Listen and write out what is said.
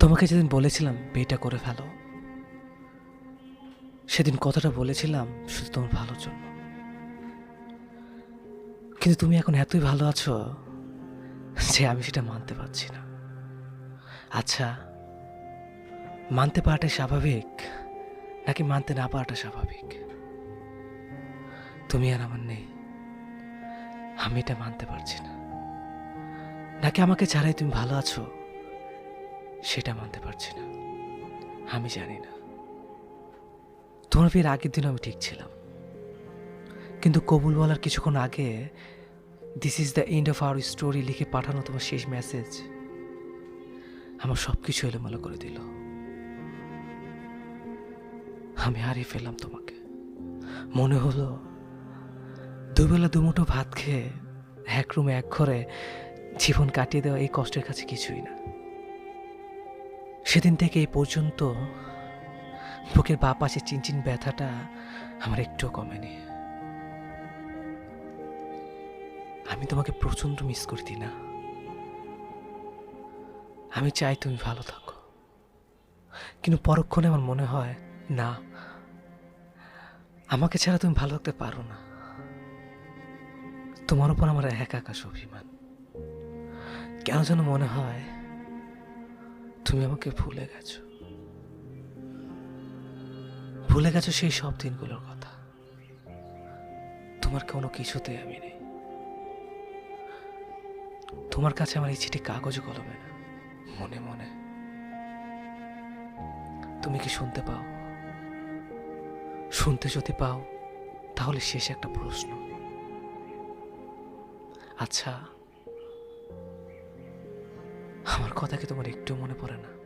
তোমাকে যেদিন বলেছিলাম বিয়েটা করে ফেলো সেদিন কথাটা বলেছিলাম শুধু তোমার ভালোর জন্য। কিন্তু তুমি এখন এতই ভালো আছো যে আমি সেটা মানতে পারছি না। আচ্ছা মানতে পারাটাই স্বাভাবিক নাকি মানতে না পারাটা স্বাভাবিক? তুমি আর আমার নেই। আমি এটা মানতে পারছি না। নাকি আমাকে ছাড়াই তুমি ভালো আছো সেটা মানতে পারছি না। আমি জানি না। তোমার বিয়ের আগের দিন আমি ঠিক ছিলাম। কিন্তু কবুল বলার কিছুক্ষণ আগে this is the end of our story লিখে পাঠানো তোমার শেষ মেসেজ আমার সব কিছু এলোমেলো করে দিল। আমি হারিয়ে ফেললাম তোমাকে। মনে হলো, দুবেলা দুমুঠো ভাত খেয়ে এক রুমে এক ঘরে জীবন কাটিয়ে দেওয়া এই কষ্টের কাছে কিছুই না। সেদিন থেকে এই পর্যন্ত বুকের বা পাশে চিনচিন ব্যথাটা আমার একটুও কমেনি। আমি তোমাকে প্রচণ্ড মিস করতি না আমি চাই তুমি ভালো থাকো। কিন্তু পরক্ষণে আমার মনে হয়, না, আমাকে ছাড়া তুমি ভালো থাকতে পারো না। তোমার উপর আমার এক আকাশ অভিমান। কেন যেন মনে হয়, তুমি আমাকে ভুলে গেছো। ভুলে গেছো সেই সব দিনগুলোর কথা। তোমার কোনো কিছুতে আমি নেই। তোমার কাছে আমার এই চিঠি কাগজ কলমে না। মনে মনে। তুমি কি শুনতে পাও? শুনতে যদি পাও, তাহলে শেষ একটা প্রশ্ন। আচ্ছা আমার কথা কি তোমার একটু মনে পড়ে না?